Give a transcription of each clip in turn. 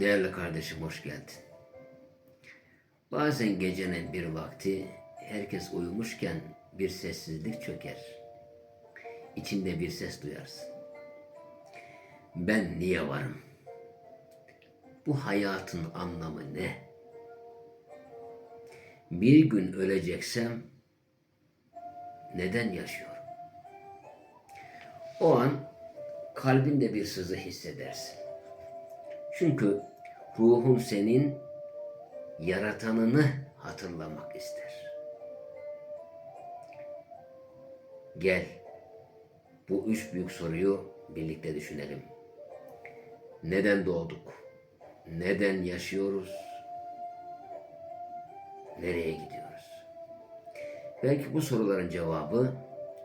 Değerli kardeşim hoş geldin. Bazen gecenin bir vakti herkes uyumuşken bir sessizlik çöker. İçinde bir ses duyarsın. Ben niye varım? Bu hayatın anlamı ne? Bir gün öleceksem neden yaşıyorum? O an kalbinde bir sızı hissedersin. Çünkü ruhun senin yaratanını hatırlamak ister. Gel bu üç büyük soruyu birlikte düşünelim. Neden doğduk? Neden yaşıyoruz? Nereye gidiyoruz? Belki bu soruların cevabı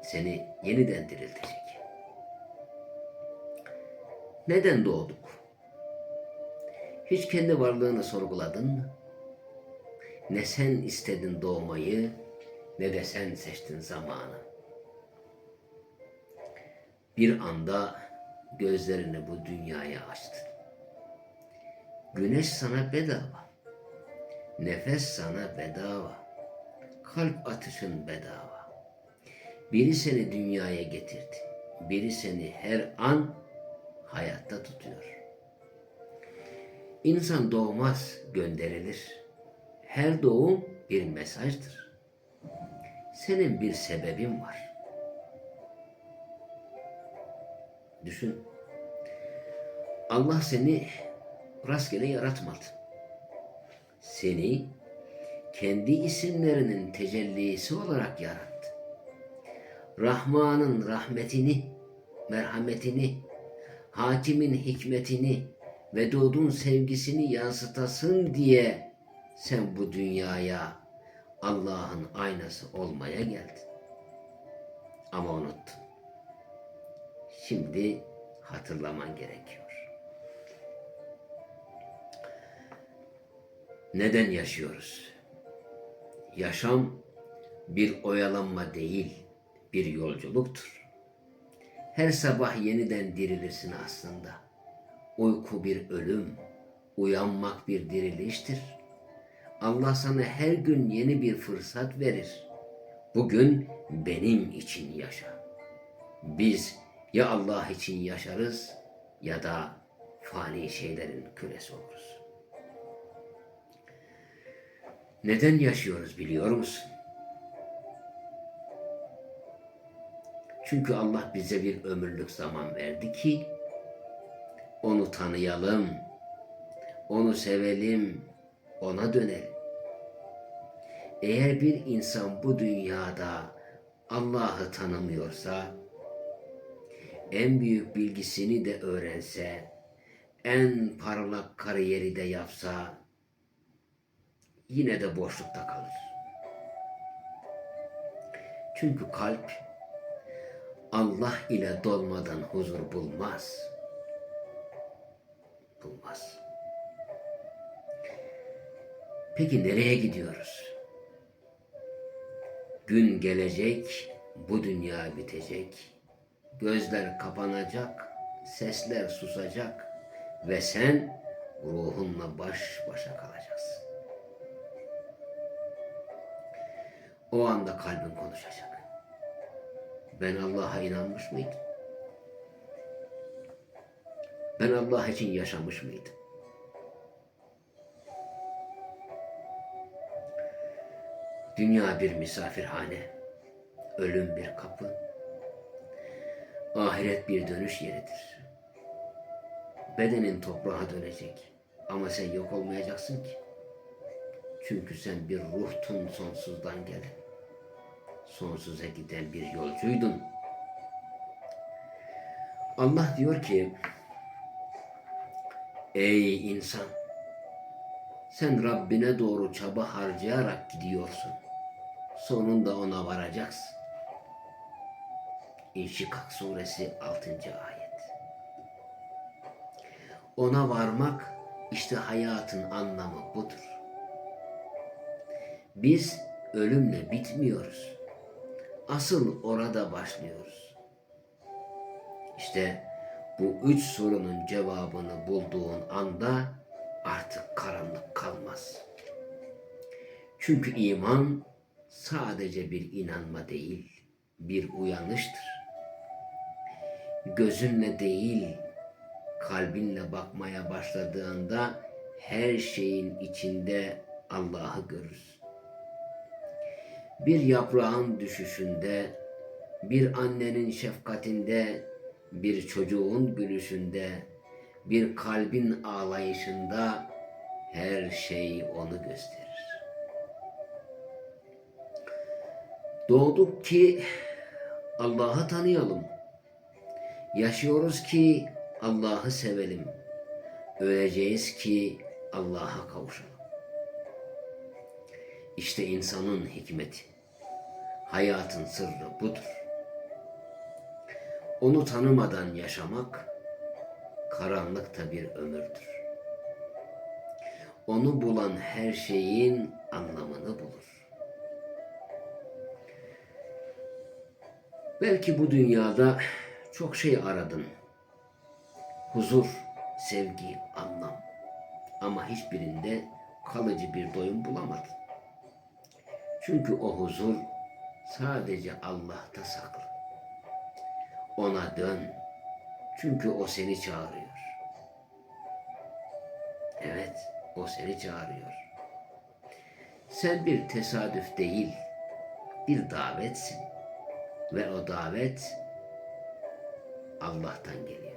seni yeniden diriltecek. Neden doğduk? Hiç kendi varlığını sorguladın mı? Ne sen istedin doğmayı ne de sen seçtin zamanı. Bir anda gözlerini bu dünyaya açtın. Güneş sana bedava. Nefes sana bedava. Kalp atışın bedava. Biri seni dünyaya getirdi. Biri seni her an hayatta tutuyor. İnsan doğmaz, gönderilir. Her doğum bir mesajdır. Senin bir sebebin var. Düşün. Allah seni rastgele yaratmadı. Seni kendi isimlerinin tecellisi olarak yarattı. Rahman'ın rahmetini, merhametini, hakimin hikmetini, Vedud'un sevgisini yansıtasın diye sen bu dünyaya Allah'ın aynası olmaya geldin. Ama unuttun. Şimdi hatırlaman gerekiyor. Neden yaşıyoruz? Yaşam bir oyalanma değil, bir yolculuktur. Her sabah yeniden dirilirsin aslında. Uyku bir ölüm, uyanmak bir diriliştir. Allah sana her gün yeni bir fırsat verir. Bugün benim için yaşa. Biz ya Allah için yaşarız ya da fani şeylerin kölesi oluruz. Neden yaşıyoruz biliyor musun? Çünkü Allah bize bir ömürlük zaman verdi ki onu tanıyalım, onu sevelim, ona dönelim. Eğer bir insan bu dünyada Allah'ı tanımıyorsa, en büyük bilgisini de öğrense, en parlak kariyeri de yapsa, yine de boşlukta kalır. Çünkü kalp Allah ile dolmadan huzur bulmaz. Bulmaz. Peki nereye gidiyoruz? Gün gelecek, bu dünya bitecek. Gözler kapanacak, sesler susacak ve sen ruhunla baş başa kalacaksın. O anda kalbin konuşacak. Ben Allah'a inanmış mıydım? Ben Allah için yaşamış mıydım? Dünya bir misafirhane, ölüm bir kapı, ahiret bir dönüş yeridir. Bedenin toprağa dönecek ama sen yok olmayacaksın ki. Çünkü sen bir ruhtun sonsuzdan gelen, sonsuza giden bir yolcuydun. Allah diyor ki, Ey insan! Sen Rabbine doğru çaba harcayarak gidiyorsun. Sonunda ona varacaksın. İnşikak suresi 6. ayet. Ona varmak işte hayatın anlamı budur. Biz ölümle bitmiyoruz. Asıl orada başlıyoruz. İşte bu üç sorunun cevabını bulduğun anda artık karanlık kalmaz. Çünkü iman sadece bir inanma değil, bir uyanıştır. Gözünle değil, kalbinle bakmaya başladığında her şeyin içinde Allah'ı görürsün. Bir yaprağın düşüşünde, bir annenin şefkatinde, bir çocuğun gülüşünde, bir kalbin ağlayışında her şey onu gösterir. Doğduk ki Allah'ı tanıyalım. Yaşıyoruz ki Allah'ı sevelim. Öleceğiz ki Allah'a kavuşalım. İşte insanın hikmeti. Hayatın sırrı budur. Onu tanımadan yaşamak karanlıkta bir ömürdür. Onu bulan her şeyin anlamını bulur. Belki bu dünyada çok şey aradın. Huzur, sevgi, anlam. Ama hiçbirinde kalıcı bir doyum bulamadın. Çünkü o huzur sadece Allah'ta saklı. Ona dön. Çünkü o seni çağırıyor. Evet, o seni çağırıyor. Sen bir tesadüf değil, bir davetsin. Ve o davet Allah'tan geliyor.